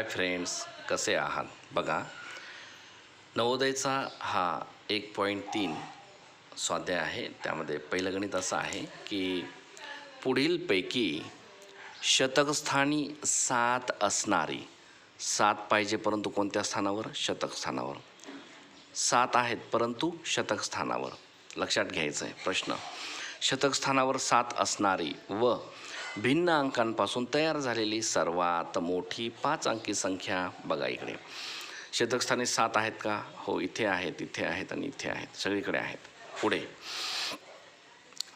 Hi friends कसे आहात? बघा नवोदयचा हा एक पॉईंट तीन स्वाध्याय आहे. त्यामध्ये पहिलं गणित असं आहे की पुढीलपैकी शतकस्थानी सात असणारी सात पाहिजे परंतु कोणत्या स्थानावर? शतकस्थानावर. सात आहेत परंतु शतकस्थानावर. लक्षात घ्यायचं आहे प्रश्न. शतकस्थानावर सात असणारी व भिन्न अंकांपासून तयार झालेली सर्वात मोठी पाच अंकी संख्या बघा इकडे. शतकस्थाने सात आहेत का? हो इथे आहेत इथे आहेत आणि इथे आहेत. सगळीकडे आहेत. पुढे.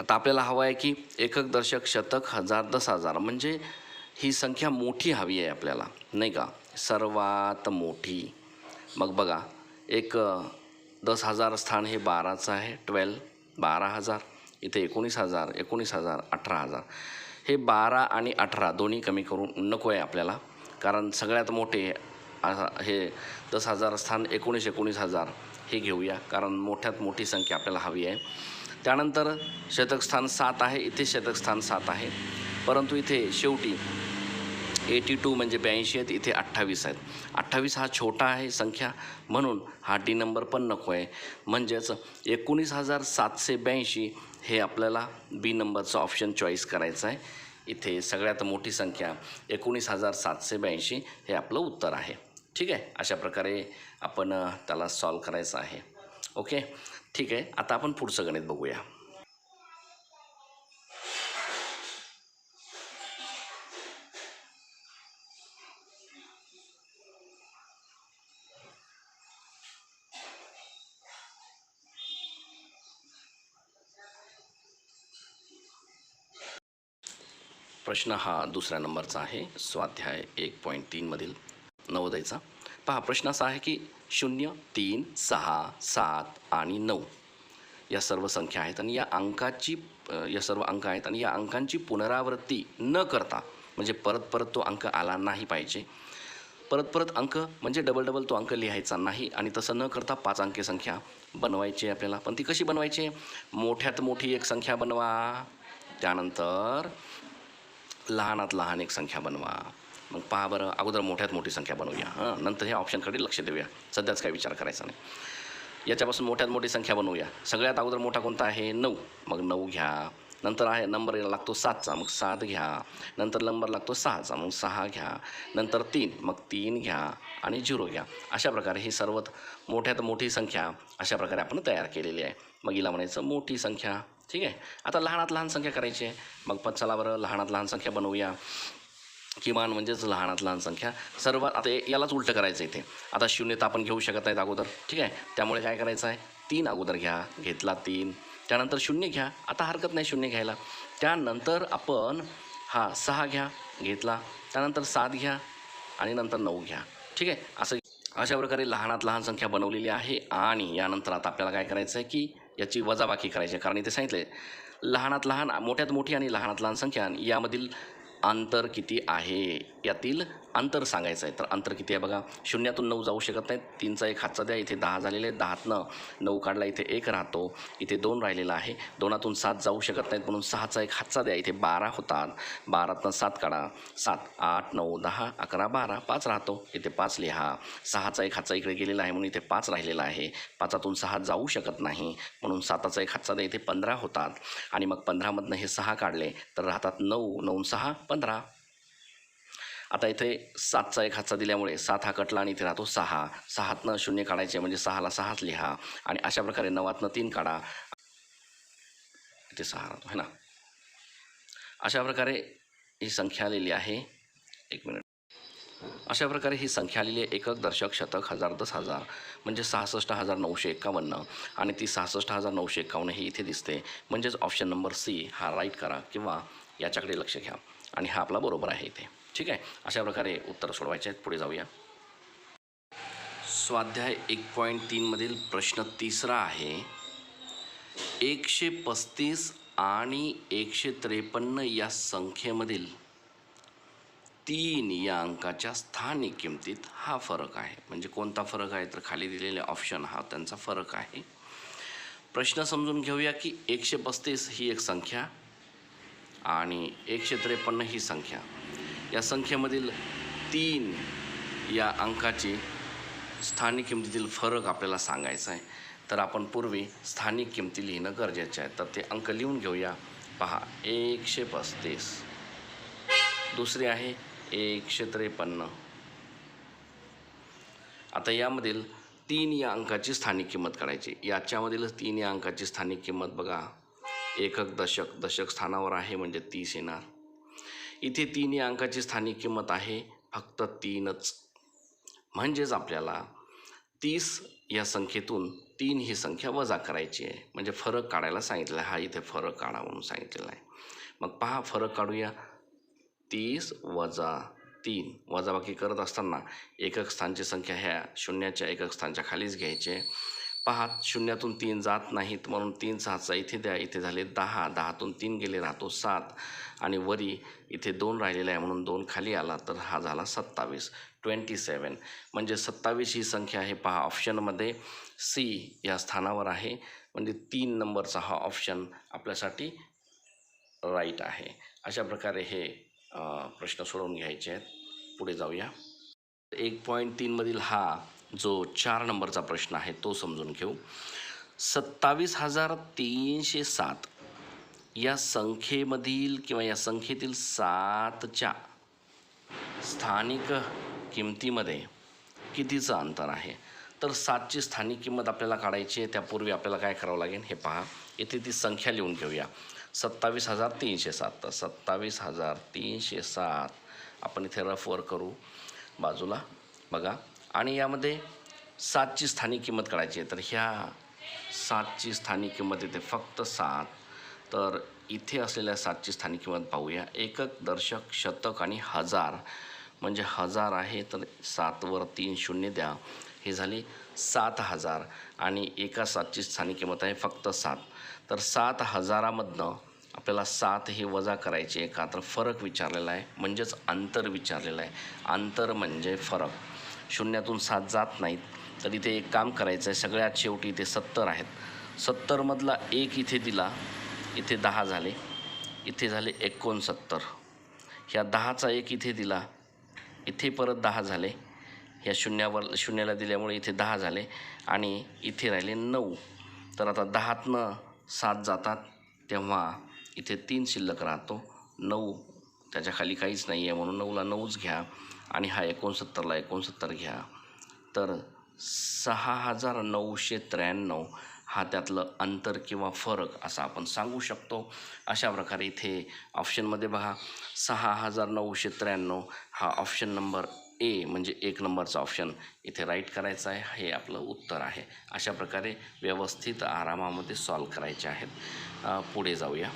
आता आपल्याला हवं आहे की एकक दर्शक शतक हजार दस हजार. म्हणजे ही संख्या मोठी हवी आहे आपल्याला. नाही का? सर्वात मोठी. मग बघा एक दस हजार स्थान हे बाराचं आहे. ट्वेल्व बारा हजार. इथे एकोणीस हजार एकोणीस हजार अठरा हजार. हे बारा आणि अठरा दोन्ही कमी करून नको आहे आपल्याला. कारण सगळ्यात मोठे हे दस हजार स्थान एकोणीस एकोणीस हजार हे घेऊया. कारण मोठ्यात मोठी संख्या आपल्याला हवी आहे. त्यानंतर शतकस्थान सात आहे. इथे शतकस्थान सात आहे. परंतु इथे शेवटी एटी टू म्हणजे ब्याऐंशी आहेत. इथे अठ्ठावीस आहेत. अठ्ठावीस हा छोटा आहे संख्या. म्हणून हा डी नंबर पण नको आहे. म्हणजेच एकोणीस हजार सातशे ब्याऐंशी हे आपल्याला बी नंबरचं ऑप्शन चॉईस करायचं आहे. इथे सगळ्यात मोठी संख्या एकोणीस हजार सातशे ब्याऐंशी हे आपलं उत्तर आहे. ठीक आहे? अशा प्रकारे आपण त्याला सॉल्व करायचं आहे. ओके ठीक आहे? आता आपण पुढचं गणित बघूया. प्रश्न हा दुसऱ्या नंबरचा आहे. स्वाध्याय एक पॉईंट तीनमधील नवोदयचा. पहा प्रश्न असा आहे की शून्य तीन सहा सात आणि नऊ या सर्व संख्या आहेत आणि या अंकाची या सर्व अंक आहेत आणि या अंकांची पुनरावृत्ती न करता म्हणजे परत परत तो अंक आला नाही पाहिजे. परत परत अंक म्हणजे डबल डबल तो अंक लिहायचा नाही आणि तसं न करता पाच अंकी संख्या बनवायची आहे आपल्याला. पण ती कशी बनवायची? आहे मोठ्यात मोठी एक संख्या बनवा. त्यानंतर लहानात लहान एक संख्या बनवा. मग पहा बरं अगोदर मोठ्यात मोठी संख्या बनवूया हां? नंतर ह्या ऑप्शनकडे लक्ष देऊया. सध्याच काय विचार करायचा नाही. याच्यापासून मोठ्यात मोठी संख्या बनवूया. सगळ्यात अगोदर मोठा कोणता आहे? नऊ. मग नऊ घ्या. नंतर आहे नंबर लागतो सातचा मग सात घ्या. नंतर नंबर लागतो सहाचा मग सहा घ्या. नंतर तीन मग तीन घ्या आणि झिरो घ्या. अशा प्रकारे ही सर्वात मोठ्यात मोठी संख्या अशा प्रकारे आपण तयार केलेली आहे. मग हिला म्हणायचं मोठी संख्या. ठीक आहे? आता लहानात लहान संख्या करायची आहे. मग पण चला बरं लहानात लहान संख्या बनवूया. किमान म्हणजेच लहानात लहान संख्या. सर्वात आता यालाच उलटं करायचं इथे. आता शून्य तर आपण घेऊ शकत नाहीत अगोदर. ठीक आहे? त्यामुळे काय करायचं आहे? तीन अगोदर घ्या. घेतला तीन. त्यानंतर शून्य घ्या. आता हरकत नाही शून्य घ्यायला. त्यानंतर आपण हा सहा घ्या घेतला. त्यानंतर सात घ्या आणि नंतर नऊ घ्या. ठीक आहे? असं अशा प्रकारे लहानात लहान संख्या बनवलेली आहे. आणि यानंतर आता आपल्याला काय करायचं आहे की याची वजाबाकी करायची आहे. कारण इथे सांगितले लहानात लहान मोठ्यात मोठी आणि लहानात लहान संख्या. यामधील अंतर किती आहे? यातील अंतर सांगायचं आहे. तर अंतर किती आहे बघा. शून्यातून नऊ जाऊ शकत नाहीत. तीनचा एक हातचा द्या. इथे दहा झालेले आहेत. दहातनं नऊ काढला. इथे एक राहतो. इथे दोन राहिलेला आहे. दोनातून सात जाऊ शकत नाहीत. म्हणून सहाचा एक हातचा द्या. इथे बारा होतात. बारातनं सात काढा. सात आठ नऊ दहा अकरा बारा पाच राहतो. इथे पाच लिहा. सहाचा एक हातचा इकडे गेलेला आहे. म्हणून इथे पाच राहिलेला आहे. पाचातून सहा जाऊ शकत नाही. म्हणून साताचा एक हातचा द्या. इथे पंधरा होतात. आणि मग पंधरामधनं हे सहा काढले. तर राहतात नऊ. नऊ सहा पंधरा. आता इथे सातचा एक हातचा दिल्यामुळे सात हा कटला आणि इथे राहतो सहा. सहातनं शून्य काढायचे म्हणजे सहाला सहाच लिहा आणि अशा प्रकारे नवातनं तीन काढा. इथे सहा राहतो है ना? अशा प्रकारे ही संख्या आलेली आहे. एक मिनिट. अशा प्रकारे ही संख्या आलेली आहे एकक दर्शक शतक हजार दस हजार. म्हणजे सहासष्ट हजार नऊशे एक्कावन्न आणि ती सहासष्ट हजार नऊशे एक्कावन्न ही इथे दिसते. म्हणजेच ऑप्शन नंबर सी हा राईट करा किंवा याच्याकडे लक्ष घ्या. आणि हा आपला बरोबर आहे इथे. ठीक आहे? अशा प्रकारे उत्तर सोडवायचे आहेत. पुढे जाऊया. स्वाध्याय एक पॉईंट तीनमधील प्रश्न तिसरा आहे. एकशे पस्तीस आणि एकशे त्रेपन्न या संख्येमधील तीन या अंकाच्या स्थानिक किमतीत हा फरक आहे. म्हणजे कोणता फरक आहे? तर खाली दिलेले ऑप्शन हा त्यांचा फरक आहे. प्रश्न समजून घेऊया की एकशे पस्तीस ही एक संख्या आणि एकशे त्रेपन्न ही संख्या. या संख्येमधील तीन या अंकाची स्थानिक किमतीतील फरक आपल्याला सांगायचा आहे तर आपण पूर्वी स्थानिक किमती लिहिणं गरजेचं आहे. तर ते अंक लिहून घेऊया. पहा एकशे पस्तीस. दुसरे आहे एकशे त्रेपन्न. आता यामधील तीन या अंकाची स्थानिक किंमत काढायची. याच्यामधीलच तीन या अंकाची स्थानिक किंमत बघा. एकक दशक दशक स्थानावर आहे म्हणजे तीस येणार. इथे तीन या अंकाची स्थानिक किंमत आहे फक्त तीनच. म्हणजेच आपल्याला तीस या संख्येतून तीन ही संख्या वजा करायची आहे. म्हणजे फरक काढायला सांगितलं आहे. हा इथे फरक काढा म्हणून सांगितलेला आहे. मग पहा फरक काढूया. तीस वजा तीन. वजाबाकी करत असताना एकक स्थानची संख्या ह्या शून्याच्या एकक स्थानच्या खालीच घ्यायचे पहा शून्यातून तीन जात नाहीत म्हणून तीन सहाचा इथे द्या इथे झाले दहा दहातून तीन गेले राहतो सात. आणि वरी इथे दोन राहिलेला आहे म्हणून दोन खाली आला तर हा झाला सत्तावीस ट्वेंटी सेवन म्हणजे सत्तावीस ही संख्या आहे पहा ऑप्शनमध्ये सी या स्थानावर आहे. म्हणजे तीन नंबरचा हा ऑप्शन आपल्यासाठी राईट आहे. अशा प्रकारे हे प्रश्न सोडवून घ्यायचे आहेत. पुढे जाऊया. एक पॉईंट तीनमधील हा जो चार नंबरचा प्रश्न आहे तो समजून घेऊ. सत्तावीस हजार तीनशे सात या संख्येमधील किंवा या संख्येतील सातच्या स्थानिक किमतीमध्ये कितीचं अंतर आहे? तर सातची स्थानिक किंमत आपल्याला काढायची आहे त्यापूर्वी आपल्याला काय करावं लागेल हे पहा. इथे ती संख्या लिहून घेऊया. सत्तावीस हजार तीनशे सात. तर सत्तावीस हजार तीनशे सात आपण इथे रफवर करू बाजूला. बघा आणि यामध्ये सातची स्थानिक किंमत काढायची आहे. तर ह्या सातची स्थानिक किंमत येते फक्त सात. तर इथे असलेल्या सातची स्थानिक किंमत पाहूया. एकक दर्शक शतक आणि हजार. म्हणजे हजार आहे तर सातवर तीन शून्य द्या. हे झाली सात हजार. आणि एका सातची स्थानिक किंमत आहे फक्त सात. तर सात हजारामधनं आपल्याला सात हे वजा करायचे का तर फरक विचारलेला आहे. म्हणजेच अंतर विचारलेलं आहे. अंतर म्हणजे फरक. शून्यातून सात जात नाहीत. तर इथे एक काम करायचं आहे सगळ्यात शेवटी इथे सत्तर आहेत. सत्तरमधला एक इथे दिला इथे दहा झाले. इथे झाले एकोणसत्तर. ह्या दहाचा एक इथे दिला इथे परत दहा झाले. ह्या शून्यावर शून्याला दिल्यामुळे इथे दहा झाले आणि इथे राहिले नऊ. तर आता दहातनं सात जातात तेव्हा इथे तीन शिल्लक राहतो. नऊ त्याच्याखाली काहीच नाही आहे म्हणून नऊला नऊच घ्या. आणि हा एकोणसत्तरला एकोणसत्तर घ्या. तर सहा हजार नऊशे त्र्याण्णव हा त्यातलं अंतर किंवा फरक असं आपण सांगू शकतो. अशा प्रकारे इथे ऑप्शनमध्ये बघा. सहा हजार नऊशे त्र्याण्णव हा ऑप्शन नंबर ए म्हणजे एक नंबरचा ऑप्शन इथे राईट करायचा आहे. हे आपलं उत्तर आहे. अशा प्रकारे व्यवस्थित आरामामध्ये सॉल्व करायचे आहेत. पुढे जाऊया.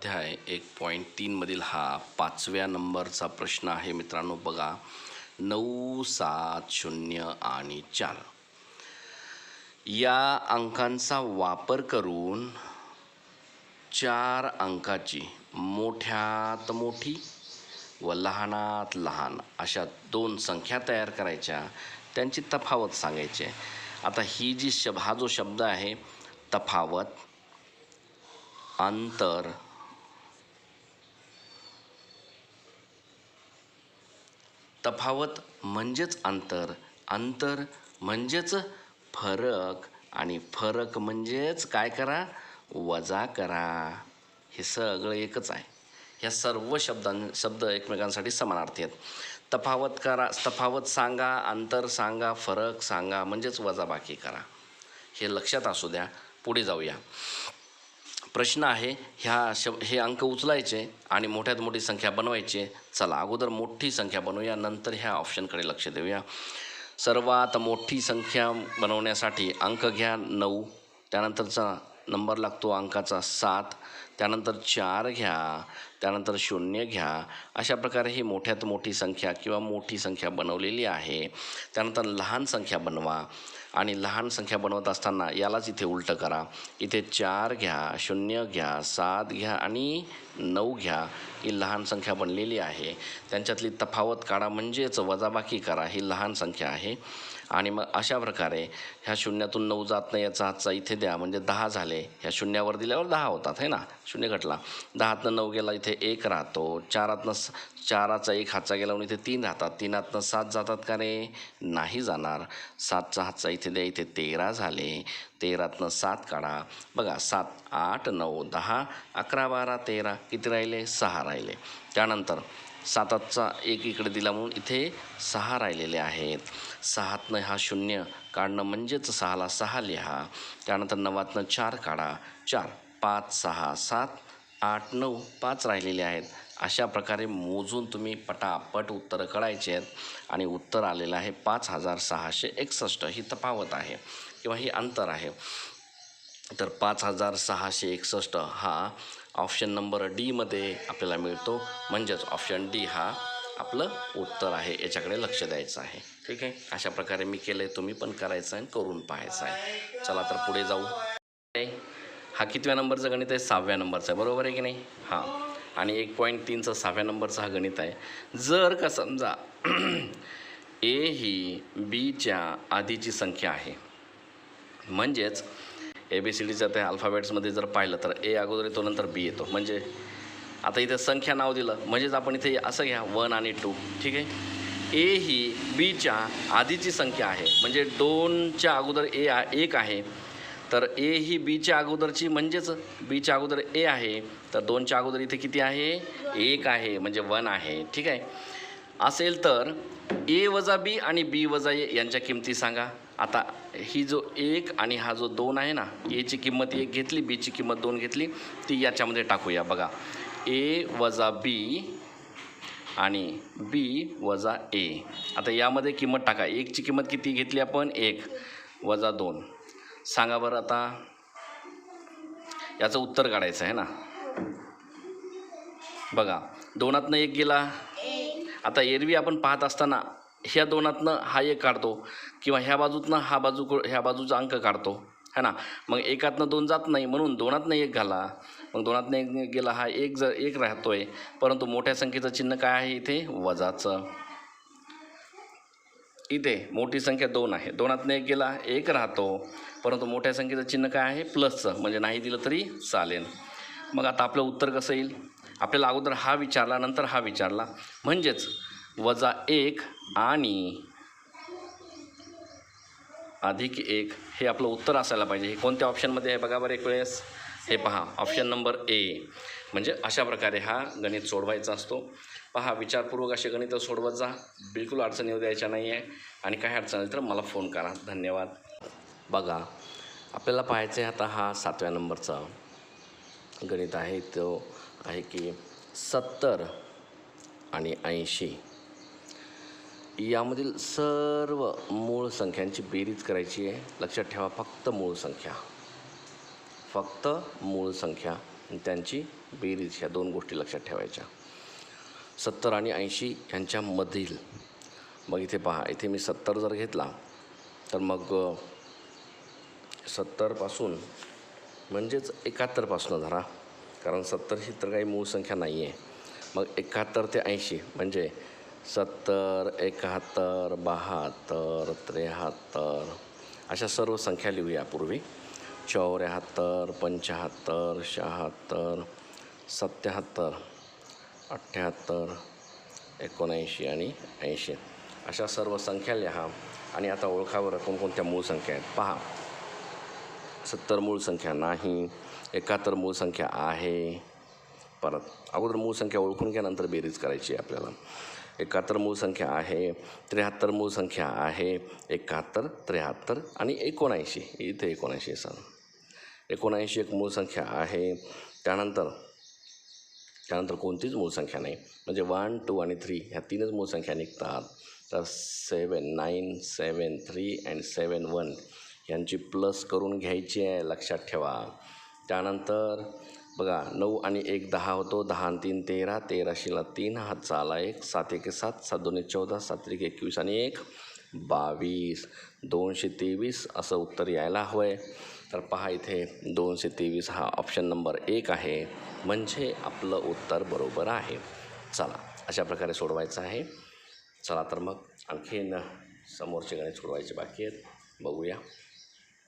अध्याय एक पॉईंट तीनमधील हा पाचव्या नंबरचा प्रश्न आहे मित्रांनो. बघा नऊ सात शून्य आणि चार. या अंकांचा वापर करून चार अंकाची मोठ्यात मोठी व लहानात लहान अशा दोन संख्या तयार करायच्या त्यांची तफावत सांगायची. आता ही जी शब हा जो शब्द आहे तफावत अंतर तफावत म्हणजेच अंतर. अंतर म्हणजेच फरक. आणि फरक म्हणजेच काय करा? वजा करा. हे सगळं एकच आहे. ह्या सर्व शब्दां शब्द एकमेकांसाठी समानार्थी आहेत. तफावत करा तफावत सांगा अंतर सांगा फरक सांगा म्हणजेच वजाबाकी करा. हे लक्षात असू द्या. पुढे जाऊया. प्रश्न आहे ह्या शब हे अंक उचलायचे आणि मोठ्यात मोठी संख्या बनवायची. चला अगोदर मोठी संख्या बनवूया नंतर ह्या ऑप्शनकडे लक्ष देऊया. सर्वात मोठी संख्या बनवण्यासाठी अंक घ्या नऊ. त्यानंतरचा नंबर लागतो अंकाचा सात. त्यानंतर चार घ्या त्यानंतर शून्य घ्या. अशा प्रकारे ही मोठ्यात मोठी संख्या किंवा मोठी संख्या बनवलेली आहे. त्यानंतर लहान संख्या बनवा. आणि लहान संख्या बनवत असताना यालाच इथे उलटं करा. इथे चार घ्या शून्य घ्या सात घ्या आणि नऊ घ्या ही लहान संख्या बनलेली आहे. त्यांच्यातली तफावत काढा म्हणजेच वजाबाकी करा ही लहान संख्या आहे. आणि मग अशा प्रकारे ह्या शून्यातून नऊ जात नाही याचा हातचा इथे द्या म्हणजे दहा झाले. ह्या शून्यावर दिल्यावर दहा होतात है ना? शून्य घटला. दहातनं नऊ गेला इथे एक राहतो. चारातनं चाराचा एक हातचा गेला म्हणून इथे तीन राहतात. तीनातनं सात जातात का रे? नाही जाणार. सातचा हातचा इथे द्या इथे तेरा झाले. तेरातनं सात काढा. बघा सात आठ नऊ दहा अकरा बारा तेरा किती राहिले? सहा राहिले. त्यानंतर सातातचा एक इकडे दिला म्हणून इथे सहा राहिलेले आहेत. सहातनं हा शून्य काढणं म्हणजेच सहाला सहा लिहा. त्यानंतर नवातनं चार काढा. चार पाच सहा सात आठ नऊ पाच राहिलेले आहेत. अशा प्रकारे मोजून तुम्ही पटापट उत्तरं कळायची आहेत. आणि उत्तर आलेलं आहे पाच हजार सहाशे एकसष्ट. ही तफावत आहे किंवा ही अंतर आहे. तर पाच हजार सहाशे एकसष्ट हा ऑप्शन नंबर डीमध्ये आपल्याला मिळतो. म्हणजेच ऑप्शन डी हा आपलं उत्तर आहे. याच्याकडे लक्ष द्यायचं आहे. ठीक आहे? अशा प्रकारे मी केलं आहे तुम्ही पण करायचं आहे आणि करून पाहायचं आहे. चला तर पुढे जाऊ. हा कितव्या नंबरचं गणित आहे? सहाव्या नंबरचं आहे. बरोबर आहे की नाही? हां. आणि एक पॉईंट तीनचा सहाव्या नंबरचा हा गणित आहे. जर का समजा ए ही बीच्या आधीची संख्या आहे म्हणजेच ए बी सी डीच्या त्या अल्फाबेट्समध्ये जर पाहिलं तर ए अगोदर येतो नंतर बी येतो. म्हणजे आता इथे संख्या नाव दिलं म्हणजेच आपण इथे असं घ्या वन आणि टू. ठीक आहे? ए ही बीच्या आधीची संख्या आहे म्हणजे दोनच्या अगोदर ए आ एक आहे तर ए ही बीच्या अगोदरची म्हणजेच बीच्या अगोदर ए आहे तर दोनच्या अगोदर इथे किती आहे? एक आहे म्हणजे वन आहे. ठीक आहे? असेल तर ए वजा बी आणि बी वजा ए यांच्या किमती सांगा. आता ही जो एक आणि हा जो दोन आहे ना एची किंमत एक घेतली बीची किंमत दोन घेतली ती याच्यामध्ये टाकूया. बघा ए वजा बी आणि बी वजा ए आता यामध्ये किंमत टाका. एकची किंमत किती घेतली आपण? एक. वजा दोन. सांगा बरं आता. याचं उत्तर काढायचं आहे ना? बघा दोनातनं एक गेला. आता एरवी आपण पाहत असताना ह्या दोनातनं हा एक काढतो किंवा ह्या बाजूतनं हा बाजू ह्या बाजूचा अंक काढतो. है ना? मग एकातनं दोन जात नाही म्हणून दोनातनं एक घाला. मग दोनातनं एक गेला हा एक जर एक राहतो आहे परंतु मोठ्या संख्येचं चिन्ह काय आहे इथे? वजाचं. इथे मोठी संख्या दोन आहे. दोनातनं एक गेला एक राहतो. परंतु मोठ्या संख्येचं चिन्ह काय आहे? प्लसचं म्हणजे नाही दिलं तरी चालेल. मग आता आपलं उत्तर कसं येईल? आपल्याला अगोदर हा विचारला नंतर हा विचारला. म्हणजेच वजा एक आणि अधिक एक हे आपलं उत्तर असायला पाहिजे. हे कोणत्या ऑप्शनमध्ये आहे बघा बरं एक वेळेस? हे पहा. ऑप्शन नंबर ए म्हणजे अशा प्रकारे हा गणित सोडवायचा असतो. पहा विचारपूर्वक असे गणितं सोडवत जा. बिलकुल अडचण येऊ द्यायच्या नाही आहे आणि काही अडचण आली तर मला फोन करा. धन्यवाद. बघा आपल्याला पाहायचं आहे आता हा सातव्या नंबरचा गणित आहे. तो आहे की सत्तर आणि ऐंशी. यामधील सर्व मूळ संख्यांची बेरीज करायची आहे. लक्षात ठेवा फक्त मूळ संख्या. फक्त मूळ संख्या आणि त्यांची बेरीज ह्या दोन गोष्टी लक्षात ठेवायच्या. सत्तर आणि ऐंशी ह्यांच्यामधील मग इथे पहा इथे मी सत्तर जर घेतला तर मग सत्तरपासून म्हणजेच एकाहत्तरपासून धरा. कारण सत्तर ही तर काही मूळ संख्या नाही आहे. मग एकाहत्तर ते ऐंशी म्हणजे सत्तर एकाहत्तर बहात्तर त्र्याहत्तर अशा सर्व संख्या लिहूया पूर्वी. चौऱ्याहत्तर पंच्याहत्तर शहात्तर सत्याहत्तर अठ्ठ्याहत्तर एकोणऐंशी आणि ऐंशी. अशा सर्व संख्या लिहा आणि आता ओळखावर कोणकोणत्या मूळ संख्या आहेत? पहा. सत्तर मूळ संख्या नाही एकाहत्तर मूळ संख्या आहे. परत अगोदर मूळ संख्या ओळखून घ्या नंतर बेरीज करायची आहे आपल्याला. एकाहत्तर मूळ संख्या आहे त्र्याहत्तर मूळ संख्या आहे एकाहत्तर त्र्याहत्तर आणि एकोणऐंशी. इथे एकोणऐंशी सर एकोणऐंशी एक मूळ संख्या आहे. त्यानंतर त्यानंतर कोणतीच मूळ संख्या नाही. म्हणजे वन टू आणि थ्री ह्या तीनच मूळ संख्या निघतात. तर seven nine seven three and seven one यांची प्लस करून घ्यायची आहे लक्षात ठेवा. त्यानंतर बघा नऊ आणि एक दहा होतो दहा आणि तीन तेरा तेराशीला तीन हात चाला एक सात एक सात सात दोन एक चौदा सात एक एकवीस आणि एक बावीस. दोनशे तेवीस असं उत्तर यायला हवं आहे तर पहा इथे दोनशे तेवीस हा ऑप्शन नंबर एक आहे. म्हणजे आपलं उत्तर बरोबर आहे. चला अशा प्रकारे सोडवायचं आहे. चला तर मग आणखीन समोरचे गणित सोडवायचे बाकी आहेत. बघूया.